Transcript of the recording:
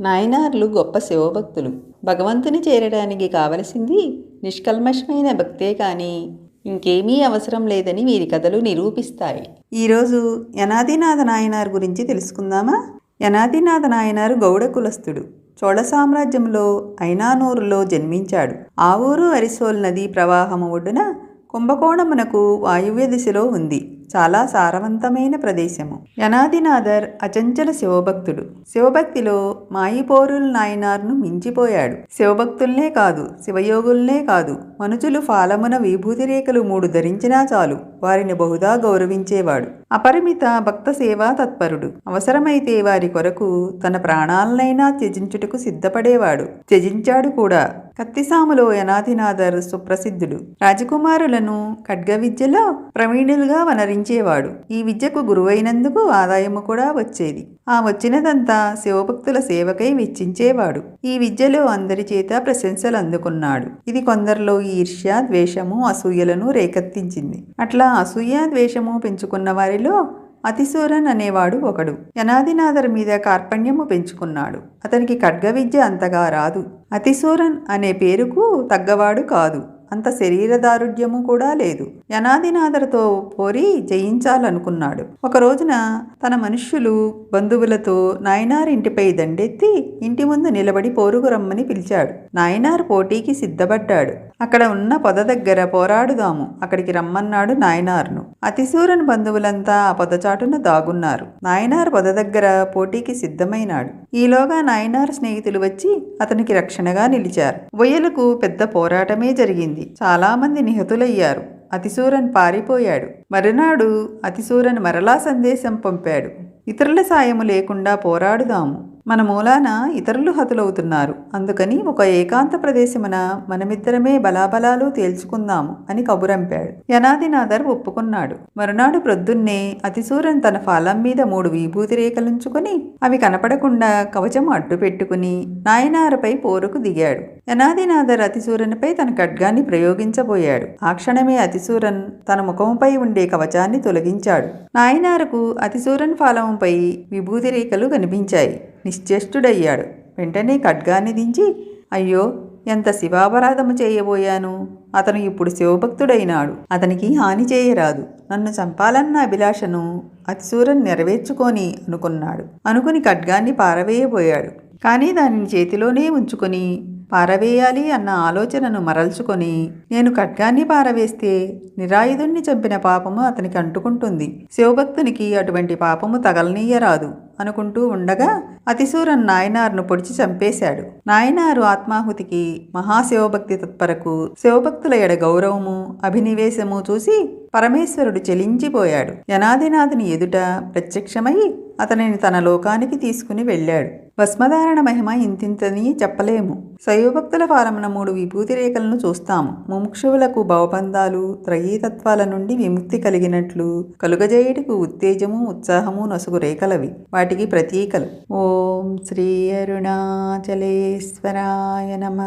నాయనార్లు గొప్ప శివభక్తులు. భగవంతుని చేరడానికి కావలసింది నిష్కల్మషమైన భక్తే కానీ ఇంకేమీ అవసరం లేదని వీరి కథలు నిరూపిస్తాయి. ఈరోజు యనాదినాథ నాయనార్ గురించి తెలుసుకుందామా? యనాదినాథ నాయనారు గౌడ కులస్థుడు. చోళ సామ్రాజ్యంలో ఐనానూరులో జన్మించాడు. ఆ ఊరు అరిసోల్ నది ప్రవాహము ఒడ్డున కుంభకోణమునకు వాయువ్య దిశలో ఉంది. చాలా సారవంతమైన ప్రదేశము. యనాదినాథర్ అచంచల శివభక్తుడు. శివభక్తిలో మాయిపోరుల నాయనార్ను మించిపోయాడు. శివభక్తుల్నే కాదు శివయోగుల్నే కాదు. మనుజులు ఫాలమున విభూతి రేఖలు మూడు ధరించినా చాలు. వారిని బహుదా గౌరవించేవాడు. అపరిమిత భక్త సేవా తత్పరుడు. అవసరమైతే వారి కొరకు తన ప్రాణాలనైనా త్యజించుటకు సిద్ధపడేవాడు. త్యజించాడు కూడా. కత్తిసాములో యనాథినాథర్ సుప్రసిద్ధుడు. రాజకుమారులను ఖడ్గ విద్యలో ప్రవీణులుగా వనరించేవాడు. ఈ విద్యకు గురువైనందుకు ఆదాయము కూడా వచ్చేది. ఆ వచ్చినదంతా శివభక్తుల సేవకై వెచ్చించేవాడు. ఈ విద్యలో అందరి చేత ప్రశంసలు అందుకున్నాడు. ఇది కొందరిలో ఈర్ష్య ద్వేషము అసూయలను రేకెత్తించింది. అట్లా అసూయ ద్వేషము పెంచుకున్న వారిలో అతిసూరన్ అనేవాడు ఒకడు. యనాదినాథర్ మీద కార్పణ్యము పెంచుకున్నాడు. అతనికి ఖడ్గ విద్య అంతగా రాదు. అతిసూరన్ అనే పేరుకు తగ్గవాడు కాదు. అంత శరీర దారుఢ్యము కూడా లేదు. యనాదినాథరతో పోరి జయించాలనుకున్నాడు. ఒక రోజున తన మనుష్యులు బంధువులతో నాయనార్ ఇంటిపై దండెత్తి ఇంటి ముందు నిలబడి పోరుకు రమ్మని పిలిచాడు. నాయనార్ పోటీకి సిద్ధపడ్డాడు. అక్కడ ఉన్న పొద దగ్గర పోరాడుదాము. అక్కడికి రమ్మన్నాడు నాయనార్ను. అతిశూరన్ బంధువులంతా ఆ పొదచాటున దాగున్నారు. నాయనార్ పొద దగ్గర పోటీకి సిద్ధమైనాడు. ఈలోగా నాయనార్ స్నేహితులు వచ్చి అతనికి రక్షణగా నిలిచారు. ఉయ్యలకు పెద్ద పోరాటమే జరిగింది. చాలామంది నిహతులయ్యారు. అతిశూరన్ పారిపోయాడు. మరునాడు అతిశూరన్ మరలా సందేశం పంపాడు. ఇతరుల సాయము లేకుండా పోరాడుదాము. మన మూలాన ఇతరులు హతులవుతున్నారు. అందుకని ఒక ఏకాంత ప్రదేశమున మనమిద్దరమే బలాబలాలు తేల్చుకుందాము అని కబురంపాడు. యనాదినాథర్ ఒప్పుకున్నాడు. మరునాడు ప్రొద్దున్నే అతిశూరన్ తన ఫాలం మీద మూడు విభూతి రేఖలుంచుకొని అవి కనపడకుండా కవచం అడ్డు పెట్టుకుని నాయనారపై పోరుకు దిగాడు. యనాదినాథర్ అతిసూరన్పై తన ఖడ్గాన్ని ప్రయోగించబోయాడు. ఆ క్షణమే అతిశూరన్ తన ముఖముపై ఉండే కవచాన్ని తొలగించాడు. నాయనారకు అతిశూరన్ ఫాలంపై విభూతి రేఖలు కనిపించాయి. నిశ్చేష్టుడయ్యాడు. వెంటనే ఖడ్గాన్ని దించి అయ్యో ఎంత శివాపరాధము చేయబోయాను? అతను ఇప్పుడు శివభక్తుడైనాడు. అతనికి హాని చేయరాదు. నన్ను చంపాలన్న అభిలాషను అతిశూరన్ నెరవేర్చుకొని అనుకున్నాడు. అనుకుని ఖడ్గాన్ని పారవేయబోయాడు. కానీ దానిని చేతిలోనే ఉంచుకొని పారవేయాలి అన్న ఆలోచనను మరల్చుకొని నేను ఖడ్గాన్ని పారవేస్తే నిరాయుధుణ్ణి చంపిన పాపము అతనికి అంటుకుంటుంది. శివభక్తునికి అటువంటి పాపము తగలనీయరాదు. అనుకుంటూ ఉండగా అతిశూరన్ నాయనార్ను పొడిచి చంపేశాడు. నాయనారు ఆత్మాహుతికి మహాశివభక్తి తత్పరకు శివభక్తుల ఎడ గౌరవము అభినివేశము చూసి పరమేశ్వరుడు చెలించిపోయాడు. యనాదినాథుని ఎదుట ప్రత్యక్షమై అతనిని తన లోకానికి తీసుకుని వెళ్ళాడు. భస్మధారణ మహిమ ఇంతింతని చెప్పలేము. శైవభక్తుల ఫారమున మూడు విభూతి రేఖలను చూస్తాము. ముముక్షువులకు భవబంధాలు త్రయీతత్వాల నుండి విముక్తి కలిగినట్లు కలుగజేయుటకు ఉత్తేజము ఉత్సాహము నసుగు రేఖలవి. వాటికి ప్రతీకలు. ఓం శ్రీ అరుణాచలేశ్వరాయ నమ.